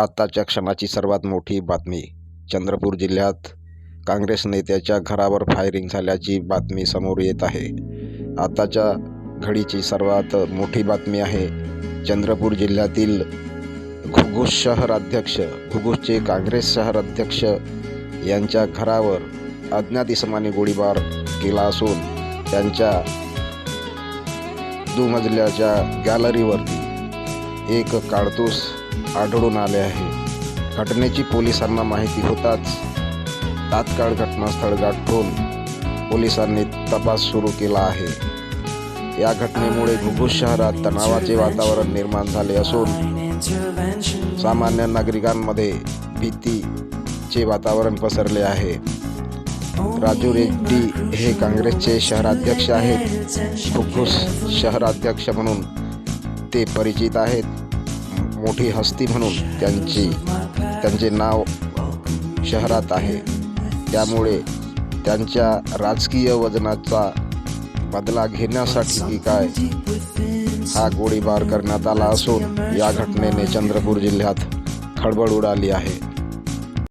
आत्ताच्या क्षणाची सर्वात मोठी बातमी. चंद्रपूर जिल्ह्यात काँग्रेस नेत्याच्या घरावर फायरिंग झाल्याची बातमी समोर येत आहे. आत्ताच्या घडीची सर्वात मोठी बातमी आहे चंद्रपूर जिल्ह्यातील घुगुस शहर अध्यक्ष घुगुसचे काँग्रेस शहर अध्यक्ष यांच्या घरावर अज्ञात इसमाने गोळीबार केला असून त्यांच्या दुमजल्याच्या गॅलरीवरती एक काळतूस आढळून आले आहे. घटनेची पोलिसांना माहिती होताच तात्काळ घटनास्थळ गाठून पोलिसांनी तपास सुरू केला आहे. या घटनेमुळे घुगुस शहरात तणावाचे वातावरण निर्माण झाले असून सामान्य नागरिकांमध्ये भीतीचे वातावरण पसरले आहे. राजू रेड्डी हे काँग्रेसचे शहराध्यक्ष आहेत. घुगुस शहराध्यक्ष म्हणून ते परिचित आहेत. मोठी हस्ती म्हणून त्यांची त्यांचे नाव शहरात आहे. त्यामुळे त्यांच्या राजकीय वजनाचा बदला घेण्यासाठी की काय हा गोळीबार करण्यात आला असून या घटनेने चंद्रपूर जिल्ह्यात खळबळ उडाली आहे.